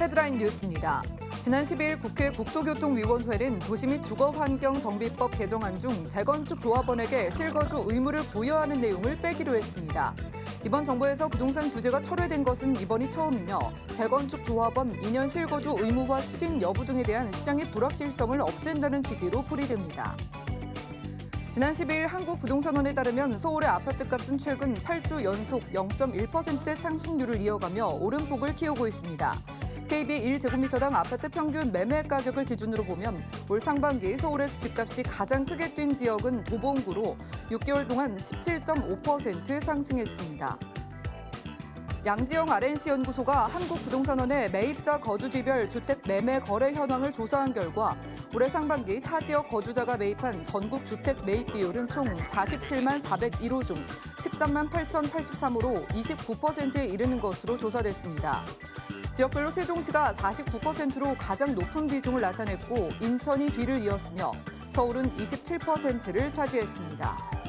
헤드라인 뉴스입니다. 지난 10일 국회 국토교통위원회는 도시 및 주거환경정비법 개정안 중 재건축 조합원에게 실거주 의무를 부여하는 내용을 빼기로 했습니다. 이번 정부에서 부동산 규제가 철회된 것은 이번이 처음이며 재건축 조합원 2년 실거주 의무화 추진 여부 등에 대한 시장의 불확실성을 없앤다는 취지로 풀이됩니다. 지난 10일 한국부동산원에 따르면 서울의 아파트값은 최근 8주 연속 0.1%대 상승률을 이어가며 오름폭을 키우고 있습니다. KB 1제곱미터당 아파트 평균 매매 가격을 기준으로 보면 올 상반기 서울에서 집값이 가장 크게 뛴 지역은 도봉구로 6개월 동안 17.5% 상승했습니다. 양지영 RNC 연구소가 한국부동산원의 매입자 거주지별 주택 매매 거래 현황을 조사한 결과 올해 상반기 타 지역 거주자가 매입한 전국 주택 매입 비율은 총 47만 401호 중 13만 8,083호로 29%에 이르는 것으로 조사됐습니다. 지역별로 세종시가 49%로 가장 높은 비중을 나타냈고 인천이 뒤를 이었으며 서울은 27%를 차지했습니다.